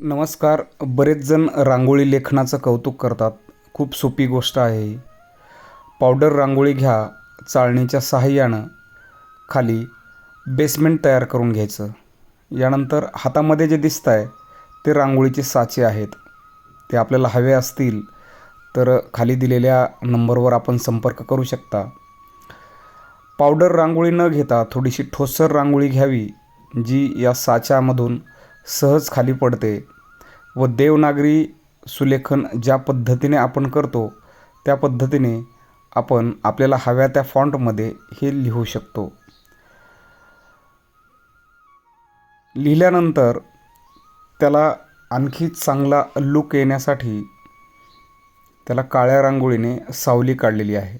नमस्कार. बरेच जण रांगोळी लेखनाचं कौतुक करतात. खूप सोपी गोष्ट आहे पावडर रांगोळी घ्या चाळणीच्या सहाय्यानं खाली बेसमेंट तयार करून घ्यायचं. यानंतर हातामध्ये जे दिसत आहे ते रांगोळीचे साचे आहेत. ते आपल्याला हवे असतील तर खाली दिलेल्या नंबरवर आपण संपर्क करू शकता. पावडर रांगोळी न घेता थोडीशी ठोसर रांगोळी घ्यावी जी या साच्यामधून सहज खाली पडते व देवनागरी सुलेखन ज्या पद्धतीने आपण करतो त्या पद्धतीने आपण आपल्याला हव्या त्या फॉन्टमध्ये हे लिहू शकतो. लिहिल्यानंतर त्याला आणखी चांगला लुक येण्यासाठी त्याला काळ्या रांगोळीने सावली काढलेली आहे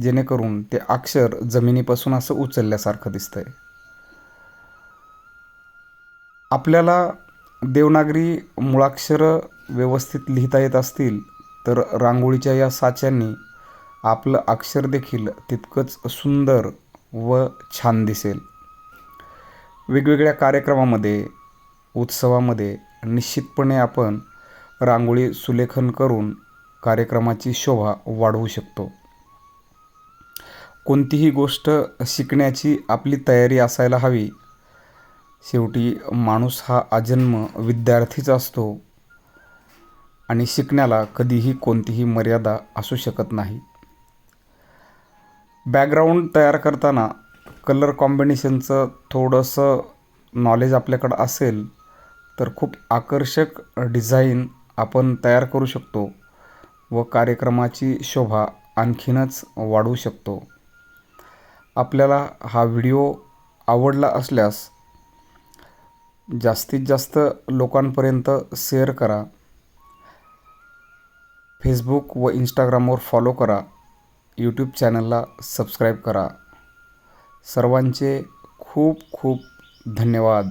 जेणेकरून ते अक्षर जमिनीपासून असं उचलल्यासारखं दिसतं आहे आपल्याला देवनागरी मुळाक्षरं व्यवस्थित लिहिता येत असतील तर रांगोळीच्या या साच्यांनी आपलं अक्षर देखील तितकंच सुंदर व छान दिसेल. वेगवेगळ्या कार्यक्रमामध्ये उत्सवामध्ये निश्चितपणे आपण रांगोळी सुलेखन करून कार्यक्रमाची शोभा वाढवू शकतो. कोणतीही गोष्ट शिकण्याची आपली तयारी असायला हवी शेवटी माणूस हा आजन्म विद्यार्थीच असतो आणि शिकण्याला कधीही कोणतीही मर्यादा असू शकत नाही. बॅकग्राऊंड तयार करताना कलर कॉम्बिनेशनचं थोडंसं नॉलेज आपल्याकडं असेल तर खूप आकर्षक डिझाईन आपण तयार करू शकतो व कार्यक्रमाची शोभा आणखीनच वाढवू शकतो. आपल्याला हा व्हिडिओ आवडला असल्यास जास्तीत जास्त लोकांपर्यंत शेअर करा. फेसबुक व इंस्टाग्रामवर फॉलो करा. यूट्यूब चॅनलला सबस्क्राईब करा. सर्वांचे खूप खूप धन्यवाद.